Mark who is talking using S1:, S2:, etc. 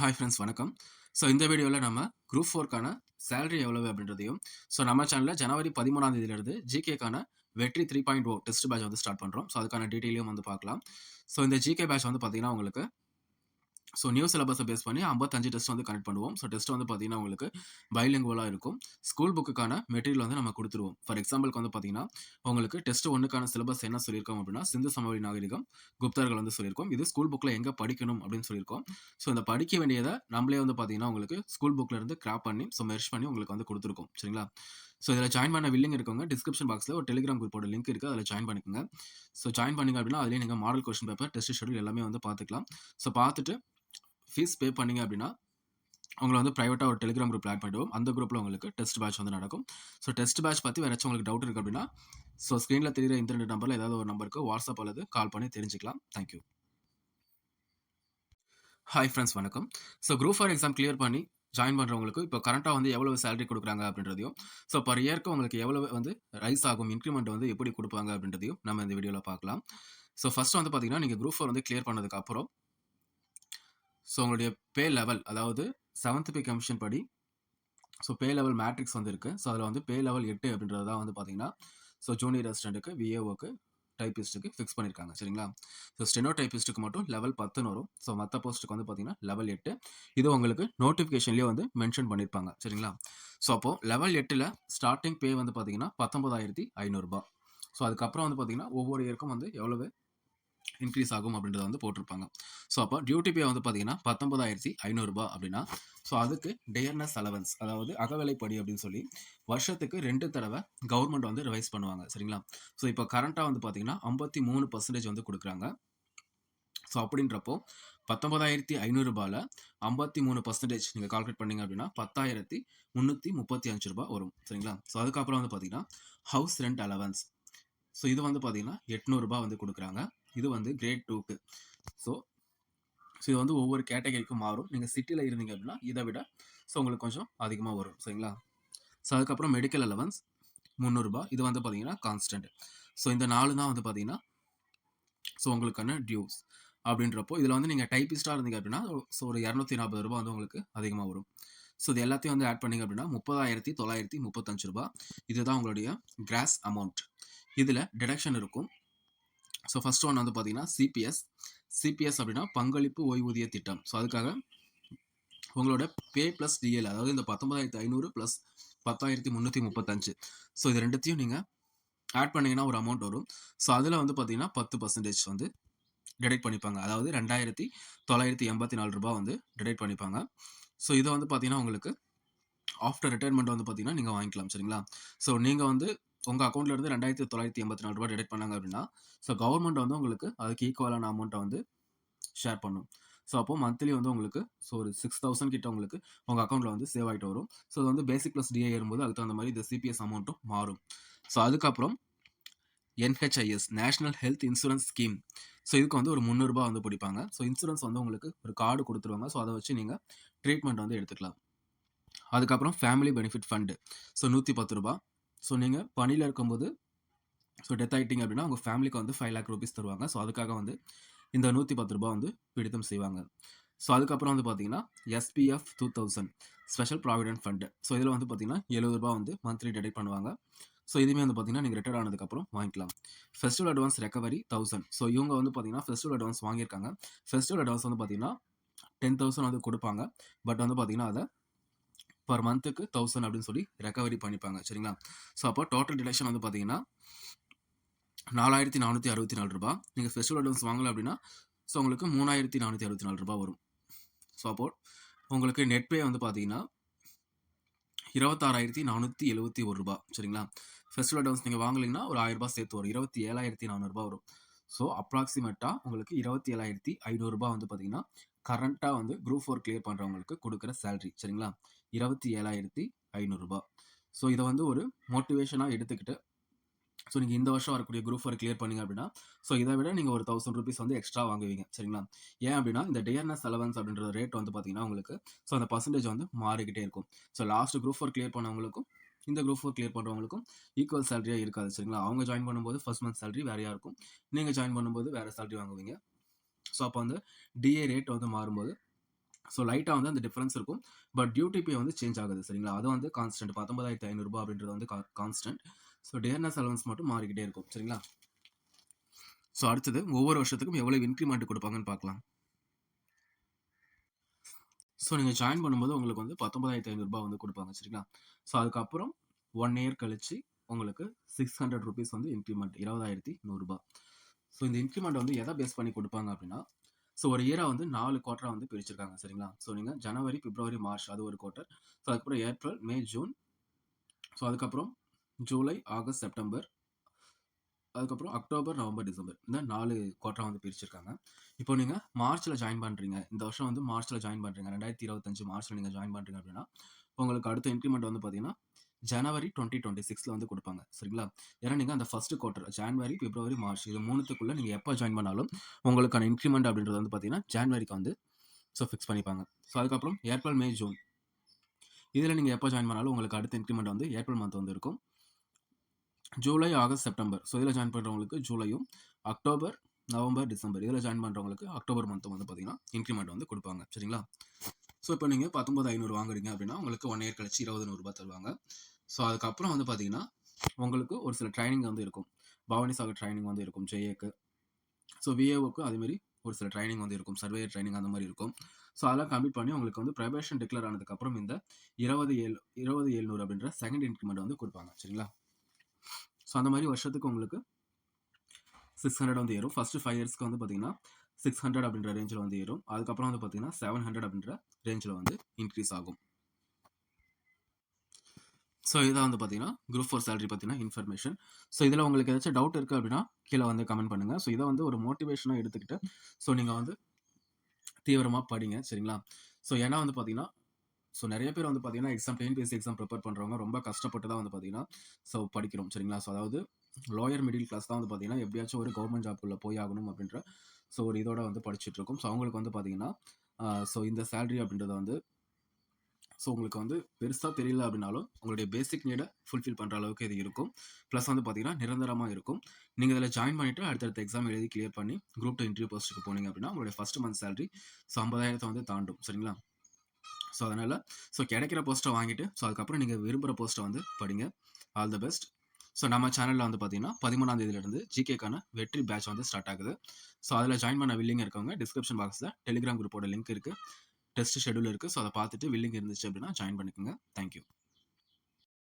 S1: Hi friends வணக்கம். So இந்த வீடியோவில் நம்ம குரூப் ஃபோர்க்கான சேலரி எவ்வளவு அப்படின்றதையும் ஸோ நம்ம சேனலில் ஜனவரி பதிமூணாம் தேதியிலிருந்து ஜிகேக்கான வெற்றி three point O test batch வந்து ஸ்டார்ட் பண்ணுறோம் ஸோ அதுக்கான டீட்டெயிலையும் வந்து பார்க்கலாம். ஸோ இந்த ஜிகே பேட்ச் வந்து பார்த்திங்கன்னா உங்களுக்கு ஸோ நியூ சிலபஸை பேஸ் பண்ணி ஐம்பத்தஞ்சு டெஸ்ட் வந்து கனெக்ட் பண்ணுவோம். ஸோ டெஸ்ட் வந்து பார்த்தீங்கன்னா உங்களுக்கு பைலிங்குவலாக இருக்கும். ஸ்கூல் புக்குக்கான மெட்டீரியல் வந்து நம்ம கொடுத்துருவோம். ஃபார் எக்ஸாம்பிளுக்கு வந்து பார்த்தீங்கன்னா உங்களுக்கு டெஸ்ட் ஒன்றுக்கான சிலபஸ் என்ன சொல்லியிருக்கோம் அப்படின்னா சிந்து சமவெளி நாகரிகம் குப்தர்கள் வந்து சொல்லியிருக்கோம். இது ஸ்கூல் புக்கில் எங்கே படிக்கணும் அப்படின்னு சொல்லியிருக்கோம். ஸோ இந்த படிக்க வேண்டியதை நம்மளே வந்து பார்த்தீங்கன்னா உங்களுக்கு ஸ்கூல் புக்கில் இருந்து கிராப் பண்ணி ஸோ மெர்ஷ் பண்ணி உங்களுக்கு வந்து கொடுத்துருக்கோம். சரிங்களா? ஸோ இதில் ஜாயின் பண்ண வில்லிங் இருக்கவங்க டிஸ்கிரிப்ஷன் பாக்ஸில் ஒரு டெலிகிராம் குரூப்போட லிங்க் இருக்குது அதில் ஜாயின் பண்ணிக்கோங்க. ஸோ ஜாயின் பண்ணிங்க அப்படின்னா அதிலே நீங்கள் model question paper test schedule எல்லாமே வந்து பார்த்துக்கலாம் ஸோ பார்த்துட்டு ஃபீஸ் பே பண்ணீங்க அப்படின்னா உங்களை வந்து ப்ரைவேட்டாக ஒரு டெலிகிராம் குரூப் ஆட் பண்ணிடுவோம். அந்த குரூப்பில் உங்களுக்கு டெஸ்ட் பேட்ச் வந்து நடக்கும். ஸோ டெஸ்ட் பேட்ச் பற்றி வேறு உங்களுக்கு டவுட் இருக்குது அப்படின்னா ஸோ ஸ்க்ரீனில் தெரியுற இன்டர்நெட் நம்பரில் ஏதாவது ஒரு நம்பருக்கு வாட்ஸ்அப் அல்லது கால் பண்ணி தெரிஞ்சுக்கலாம். தேங்க்யூ ஹாய் ஃப்ரெண்ட்ஸ் வணக்கம். So group four exam clear பண்ணி ஜாயின் பண்ணுறவங்களுக்கு இப்போ கரண்ட்டாக வந்து எவ்வளவு சேலரி கொடுக்குறாங்க அப்படின்றதையும் ஸோ பர் இயர்க்கு உங்களுக்கு எவ்வளவு வந்து ரைஸ் ஆகும் இன்க்ரிமெண்ட் வந்து எப்படி கொடுப்பாங்க அப்படின்றதையும் நம்ம இந்த வீடியோவில் பார்க்கலாம். ஸோ ஃபர்ஸ்ட் வந்து பார்த்தீங்கன்னா நீங்கள் குரூப் ஃபோர் வந்து கிளியர் பண்ணதுக்கு அப்புறம் ஸோ உங்களுடைய பே லெவல் அதாவது செவன்த் பே கமிஷன் படி ஸோ பே லெவல் மேட்ரிக்ஸ் வந்து ஸோ அதில் வந்து பே லெவல் எட்டு அப்படின்றது தான் வந்து பார்த்தீங்கன்னா ஸோ ஜூனியர் அசிஸ்டண்ட்டுக்கு விஏஓக்கு டைப்பிஸ்ட்டுக்கு ஃபிக்ஸ் பண்ணியிருக்காங்க சரிங்களா? ஸோ ஸ்டெனோ டைப்பிஸ்ட்டுக்கு மட்டும் லெவல் பத்துன்னு வரும். ஸோ மற்ற போஸ்ட்டுக்கு வந்து பார்த்தீங்கன்னா லெவல் எட்டு. இது உங்களுக்கு நோட்டிஃபிகேஷன்லேயே வந்து மென்ஷன் பண்ணியிருப்பாங்க சரிங்களா? ஸோ அப்போது லெவல் எட்டில் ஸ்டார்டிங் பே வந்து பார்த்தீங்கன்னா பத்தொம்பதாயிரத்தி ஐநூறுரூபா ஸோ அதுக்கப்புறம் வந்து பார்த்தீங்கன்னா ஒவ்வொரு இயருக்கும் வந்து எவ்வளவு? இன்க்ரீஸ் ஆகும் அப்படின்றத வந்து போட்டிருப்பாங்க. ஸோ அப்போ டியூட்டி பே வந்து பார்த்தீங்கன்னா பத்தொன்பதாயிரத்தி ஐநூறுரூபா அப்படின்னா ஸோ அதுக்கு டேர்னஸ் அலவன்ஸ் அதாவது அகவிலைப்படி அப்படின்னு சொல்லி வருஷத்துக்கு ரெண்டு தடவை கவர்மெண்ட் வந்து ரிவைஸ் பண்ணுவாங்க சரிங்களா? ஸோ இப்போ கரண்ட்டாக வந்து பார்த்தீங்கன்னா ஐம்பத்தி மூணு பர்சன்டேஜ் வந்து கொடுக்குறாங்க. ஸோ அப்படின்றப்போ பத்தொன்பதாயிரத்தி ஐநூறுரூபாவில் ஐம்பத்தி மூணு பர்சன்டேஜ் நீங்கள் கால்குலேட் பண்ணிங்க அப்படின்னா பத்தாயிரத்தி முந்நூற்றி முப்பத்தி அஞ்சு ரூபா வரும் சரிங்களா? ஸோ அதுக்கப்புறம் வந்து பார்த்தீங்கன்னா ஹவுஸ் ரெண்ட் அலவன்ஸ் ஸோ இது வந்து பார்த்தீங்கன்னா எட்நூறுபா வந்து கொடுக்குறாங்க. இது வந்து கிரேட் டூக்கு ஸோ ஸோ இது வந்து ஒவ்வொரு கேட்டகரிக்கும் மாறும். நீங்கள் சிட்டியில் இருந்தீங்க அப்படின்னா இதை விட ஸோ உங்களுக்கு கொஞ்சம் அதிகமாக வரும். சரிங்களா? ஸோ அதுக்கப்புறம் மெடிக்கல் அலவன்ஸ் முந்நூறுரூபா இது வந்து பார்த்தீங்கன்னா கான்ஸ்டன்ட் ஸோ இந்த நாலு தான் வந்து பார்த்தீங்கன்னா ஸோ உங்களுக்கான டியூஸ் அப்படின்றப்போ இதில் வந்து நீங்கள் டைப்பிஸ்டாக இருந்தீங்க அப்படின்னா ஸோ ஒரு இரநூத்தி நாற்பது ரூபா வந்து உங்களுக்கு அதிகமாக வரும். ஸோ இது எல்லாத்தையும் வந்து ஆட் பண்ணிங்க அப்படின்னா முப்பதாயிரத்தி தொள்ளாயிரத்தி முப்பத்தஞ்சு ரூபா இதுதான் உங்களுடைய கிராஸ் அமௌண்ட் இதில் டிடக்ஷன் இருக்கும். ஸோ ஃபஸ்ட் ஒன் வந்து பார்த்தீங்கன்னா சிபிஎஸ் சிபிஎஸ் அப்படின்னா பங்களிப்பு ஓய்வூதிய திட்டம். ஸோ அதுக்காக உங்களோட பே ப்ளஸ் டிஎல் அதாவது இந்த பத்தொன்பதாயிரத்தி ஐநூறு ப்ளஸ் பத்தாயிரத்தி முந்நூற்றி முப்பத்தஞ்சு. ஸோ இது ரெண்டுத்தையும் நீங்கள் ஆட் பண்ணிங்கன்னா ஒரு அமௌண்ட் வரும். ஸோ அதில் வந்து பார்த்தீங்கன்னா பத்து பர்சன்டேஜ் வந்து டிடெக்ட் பண்ணிப்பாங்க. அதாவது ரெண்டாயிரத்தி தொள்ளாயிரத்தி எண்பத்தி நாலு ரூபா வந்து டிடெக்ட் பண்ணிப்பாங்க. ஸோ இதை வந்து பார்த்தீங்கன்னா உங்களுக்கு ஆஃப்டர் ரிட்டைர்மெண்ட் வந்து பார்த்தீங்கன்னா நீங்கள் வாங்கிக்கலாம் சரிங்களா? ஸோ நீங்கள் வந்து உங்கள் அக்கௌண்ட்லேருந்து ரெண்டாயிரத்தி தொள்ளாயிரத்தி எண்பத்தி நாலு ரூபா டிடெக்ட் பண்ணாங்க அப்படின்னா ஸோ கவர்மெண்ட் வந்து உங்களுக்கு அதுக்கு ஈக்குவலான அமௌண்ட்டை வந்து ஷேர் பண்ணும். ஸோ அப்போ மந்த்லி வந்து உங்களுக்கு ஸோ ஒரு சிக்ஸ் தௌசண்ட் கிட்ட உங்களுக்கு உங்கள் அக்கௌண்ட்டில் வந்து சேவ் ஆகிட்டு வரும். ஸோ அது வந்து பேசிக் ப்ளஸ் டிஏ ஏறும்போது அதுக்கு தகுந்த மாதிரி இந்த சிபிஎஸ் அமௌண்ட்டும் மாறும். ஸோ அதுக்கப்புறம் NHIS national health insurance scheme so இதுக்கு வந்து ஒரு முந்நூறுபா வந்து பிடிப்பாங்க. ஸோ இன்சூரன்ஸ் வந்து உங்களுக்கு ஒரு கார்டு கொடுத்துருவாங்க. ஸோ அதை வச்சு நீங்கள் ட்ரீட்மெண்ட் வந்து எடுத்துக்கலாம். அதுக்கப்புறம் ஃபேமிலி பெனிஃபிட் ஃபண்டு ஸோ நூற்றி பத்து ரூபா ஸோ நீங்கள் பணியில் இருக்கும்போது ஸோ டெத் ஆகிட்டிங்க அப்படின்னா உங்கள் ஃபேமிலிக்கு வந்து ஃபைவ் லேக் ருபீஸ் தருவாங்க. ஸோ அதுக்காக வந்து இந்த நூற்றி பத்து ரூபா வந்து பிடித்தம் செய்வாங்க. ஸோ அதுக்கப்புறம் வந்து பார்த்தீங்கன்னா SPF two thousand special provident fund so இதில் வந்து பார்த்தீங்கன்னா எழுபது ரூபா வந்து மந்த்லி டெடெக்ட் பண்ணுவாங்க. ஸோ இதுவுமே வந்து பார்த்தீங்கன்னா நீங்கள் ரிட்டர்ட் ஆனதுக்கப்புறம் வாங்கிக்கலாம். Festival advance recovery thousand so இவங்க வந்து பார்த்தீங்கன்னா ஃபெஸ்டிவல் அட்வான்ஸ் வாங்கியிருக்காங்க. ஃபெஸ்டிவல் அட்வான்ஸ் வந்து பார்த்தீங்கன்னா டென் தௌசண்ட் வந்து கொடுப்பாங்க. பட் வந்து பார்த்தீங்கன்னா அதை பர் மந்த்துக்கு தௌசண்ட் அப்படின்னு சொல்லி ரெக்கவரி பண்ணிப்பாங்க சரிங்களா? ஸோ அப்போ டோட்டல் டிடக்ஷன் வந்து பார்த்தீங்கன்னா நாலாயிரத்தி நானூற்றி அறுபத்தி நாலு ரூபா நீங்கள் ஃபெஸ்டிவல் அட்வான்ஸ் வாங்கல அப்படின்னா ஸோ உங்களுக்கு மூணாயிரத்தி நானூற்றி அறுபத்தி நாலு ரூபா வரும். ஸோ அப்போ உங்களுக்கு நெட் பே வந்து பார்த்தீங்கன்னா இருபத்தாறாயிரத்தி நானூற்றி எழுபத்தி ஒரு ரூபா சரிங்களா? ஃபெஸ்டிவல் அட்வான்ஸ் நீங்கள் வாங்கலைங்கன்னா ஒரு ஆயிரம் சேர்த்து வரும். இருபத்தி ஏழாயிரத்தி நானூறுரூபா வரும். ஸோ அப்ராக்சிமேட்டாக உங்களுக்கு இருபத்தி ஏழாயிரத்தி ஐநூறுரூபா வந்து பார்த்தீங்கன்னா கரண்ட்டாக வந்து குரூப் ஃபோர் கிளியர் பண்ணுறவங்களுக்கு கொடுக்குற சேலரி சரிங்களா? இருபத்தி ஏழாயிரத்தி ஐநூறுரூபா ஸோ இதை வந்து ஒரு மோட்டிவேஷனாக எடுத்துக்கிட்டு ஸோ நீங்கள் இந்த வருஷம் வரக்கூடிய குரூப் ஃபோர் கிளியர் பண்ணீங்க அப்படின்னா ஸோ இதை விட நீங்கள் ஒரு தௌசண்ட் ருபீஸ் வந்து எக்ஸ்ட்ரா வாங்குவீங்க. சரிங்களா? ஏன் அப்படின்னா இந்த டிஎன்எஸ் அலவன்ஸ் அப்படின்ற ரேட் வந்து பார்த்தீங்கன்னா உங்களுக்கு ஸோ அந்த பர்சன்டேஜ் வந்து மாறிக்கிட்டே இருக்கும். So last group four clear பண்ணவங்களுக்கும் இந்த குரூப் ஒர்க் கிளியர் பண்ணுறவங்களுக்கும் ஈக்குவல் சேலரியாக இருக்காது. சரிங்களா? அவங்க ஜாயின் பண்ணும்போது ஃபர்ஸ்ட் மந்த் சேலரி வேறையாக இருக்கும் நீங்கள் ஜாயின் பண்ணும்போது வேறு சேலரி வாங்குவீங்க. ஸோ அப்போ வந்து டிஏ ரேட் வந்து மாறும்போது ஸோ லைட்டாக வந்து அந்த டிஃப்ரென்ஸ் இருக்கும். பட் டியூட்டிபி வந்து சேஞ்ச் ஆகுது சரிங்களா? அது வந்து கான்ஸ்டன்ட் பத்தொன்பதாயிரத்தி 19,500 அப்படின்றது வந்து கா கான்ஸ்டன்ட். ஸோ டேர்னஸ் அலவன்ஸ் மட்டும் மாறிக்கிட்டே இருக்கும். சரிங்களா? ஸோ அடுத்தது ஒவ்வொரு வருஷத்துக்கும் எவ்வளவு இன்க்ரிமெண்ட் கொடுப்பாங்கன்னு பார்க்கலாம். ஸோ நீங்க ஜாயின் பண்ணும்போது உங்களுக்கு வந்து ரூ. 19,500 வந்து கொடுப்பாங்க சரிங்களா? ஸோ அதுக்கப்புறம் ஒன் இயர் கழிச்சு உங்களுக்கு சிக்ஸ் ஹண்ட்ரட் ருபீஸ் வந்து இன்க்ரிமெண்ட் இருபதாயிரத்தி நூறுரூபா ஸோ இந்த இன்க்ரிமெண்ட் வந்து எதை பேஸ் பண்ணி கொடுப்பாங்க அப்படின்னா, ஸோ ஒரு இயராக வந்து நாலு குவார்ட்டராக வந்து பிரிச்சிருக்காங்க. சரிங்களா? ஸோ நீங்கள் ஜனவரி, பிப்ரவரி, மார்ச் அது ஒரு குவார்ட்டர். ஸோ அதுக்கப்புறம் ஏப்ரல், மே, ஜூன். ஸோ அதுக்கப்புறம் ஜூலை, ஆகஸ்ட், செப்டம்பர். அதுக்கப்புறம் அக்டோபர், நவம்பர், டிசம்பர். இந்த 4 குவார்ட்டரா வந்து பிரிச்சிருக்காங்க. இப்போ நீங்கள் மார்ச்சில் ஜாயின் பண்ணுறீங்க இந்த வருஷம் வந்து மார்ச்சில் ஜாயின் பண்ணுறீங்க ரெண்டாயிரத்தி இருபத்தஞ்சு மார்ச்சில் நீங்கள் ஜாயின் பண்ணுறீங்க அப்படின்னா, உங்களுக்கு அடுத்த இன்க்ரிமெண்ட் வந்து பார்த்தீங்கன்னா, ஜனவரி 2026ல வந்து கொடுப்பாங்க சரிங்களா? ஏன்னா நீங்கள் அந்த first quarter January, February, March இது மூணுத்துக்குள்ளே நீங்கள் எப்போ ஜாயின் பண்ணாலும், உங்களுக்கான இன்க்ரிமெண்ட் அப்படின்றது வந்து பார்த்தீங்கன்னா, ஜான்வரிக்கு வந்து ஸோ ஃபிக்ஸ் பண்ணிப்பாங்க. ஸோ அதுக்கப்புறம் ஏப்ரல், மே, ஜூன். இதில் நீங்கள் எப்போ ஜாயின் பண்ணாலும் உங்களுக்கு அடுத்த இன்க்ரிமெண்ட் வந்து ஏப்ரல் மந்த் வந்து இருக்கும். July, August, September. ஸோ இதில் ஜாயின் பண்ணுறவங்களுக்கு ஜூலையும், அக்டோபர், நவம்பர், டிசம்பர். இதில் ஜாயின் பண்ணுறவங்களுக்கு அக்டோபர் மந்த்தும் வந்து பார்த்தீங்கன்னா, இன்க்ரிமெண்ட் வந்து கொடுப்பாங்க சரிங்களா? ஸோ இப்போ நீங்கள் பத்தொம்பது ஐநூறு வாங்குறீங்க அப்படின்னா, உங்களுக்கு ஒன் இயர் கழிச்சு இருபது நூறுரூபா தருவாங்க. ஸோ அதுக்கப்புறம் வந்து பார்த்தீங்கன்னா, உங்களுக்கு ஒரு சில ட்ரைனிங் வந்து இருக்கும். பவானி சாகர் ட்ரைனிங் வந்து இருக்கும் ஜேஏக்கு. ஸோ விஏஓக்கு அதேமாரி ஒரு சில ட்ரைனிங் வந்து இருக்கும். சர்வேயர் ட்ரைனிங் அந்த மாதிரி இருக்கும். ஸோ அதெல்லாம் கம்ப்ளீட் பண்ணி உங்களுக்கு வந்து ப்ரைவேஷன் டிக்ளேர் ஆனதுக்கப்புறம் இந்த 27 20,700 அப்படின்ற செகண்ட் இன்க்ரிமெண்ட் வந்து கொடுப்பாங்க சரிங்களா? ஸோ அந்த மாதிரி வருஷத்துக்கு உங்களுக்கு 600 வந்து ஏறும். ஃபஸ்ட்டு ஃபைவ் இயர்ஸ்க்கு வந்து பார்த்தீங்கன்னா, 600 அப்படின்ற ரேஞ்சில் வந்து ஏறும். அதுக்கப்புறம் வந்து பார்த்தீங்கன்னா, 700 அப்படின்ற ரேஞ்சில் வந்து இன்க்ரீஸ் ஆகும். ஸோ இதான் வந்து பார்த்தீங்கன்னா, குரூப் ஃபோர் சேலரி பார்த்தீங்கன்னா இன்ஃபர்மேஷன். ஸோ இதில் உங்களுக்கு ஏதாச்சும் டவுட் இருக்குது அப்படின்னா, கீழே வந்து கமெண்ட் பண்ணுங்கள் ஸோ இதை வந்து ஒரு மோட்டிவேஷனாக எடுத்துக்கிட்டு, ஸோ நீங்கள் வந்து தீவிரமாக படிங்க. சரிங்களா? ஸோ ஏன்னா வந்து பார்த்தீங்கன்னா, ஸோ நிறைய பேர் வந்து பார்த்தீங்கன்னா, எக்ஸாம் டிஎன்பிஎஸ்சி எக்ஸாம் ப்ரிப்பேர் பண்ணுறவங்க ரொம்ப கஷ்டப்பட்டு தான் வந்து பார்த்தீங்கன்னா, ஸோ படிக்கிறோம். சரிங்களா? ஸோ அதாவது லோயர் மிடில் கிளாஸ் தான் வந்து பார்த்தீங்கன்னா, எப்படியாச்சும் ஒரு கவர்மெண்ட் ஜாப்க்குள்ள போய் ஆகணும் அப்படின்ற ஸோ ஒரு இதோட வந்து படிச்சுட்ருக்கோம் ஸோ அவங்களுக்கு வந்து பார்த்தீங்கன்னா, ஸோ இந்த சேல்ரி அப்படின்றத வந்து ஸோ உங்களுக்கு வந்து பெருசாக தெரியல அப்படின்னாலும், உங்களுடைய பேசிக் நீடை ஃபுல்ஃபில் பண்ணுற அளவுக்கு இது இருக்கும். ப்ளஸ் வந்து பார்த்தீங்கன்னா, நிரந்தரமாக இருக்கும். நீங்கள் இதில் ஜாயின் பண்ணிட்டு அடுத்தடுத்த எக்ஸாம் எழுதி கிளியர் பண்ணி குரூப் டூ இன்டர்வியூ போஸ்ட்டுக்கு போனீங்க அப்படின்னா, உங்களுடைய ஃபஸ்ட் மந்த் சேலரி ஸோ 50,000 வந்து தாண்டும். சரிங்களா? ஸோ அதனால் ஸோ கிடைக்கிற போஸ்ட்டை வாங்கிட்டு, ஸோ அதுக்கப்புறம் நீங்கள் விரும்புகிற போஸ்ட்டை வந்து படிங்க. All the best. ஸோ நம்ம சேனலில் வந்து பார்த்தீங்கன்னா, 13ஆம் தேதியிலிருந்து ஜிகேக்கான வெற்றி பேட்ச் வந்து ஸ்டார்ட் ஆகுது. ஸோ அதில் ஜாயின் பண்ண வில்லிங் இருக்கவங்க டிஸ்கிரிப்ஷன் பாக்ஸில் டெலிகிராம் குரூப்போட லிங்க் இருக்குது டெஸ்ட் ஷெட்யூல் இருக்குது ஸோ அதை பார்த்துட்டு வில்லிங் இருந்துச்சு அப்படின்னா ஜாயின் பண்ணிக்கோங்க. Thank you.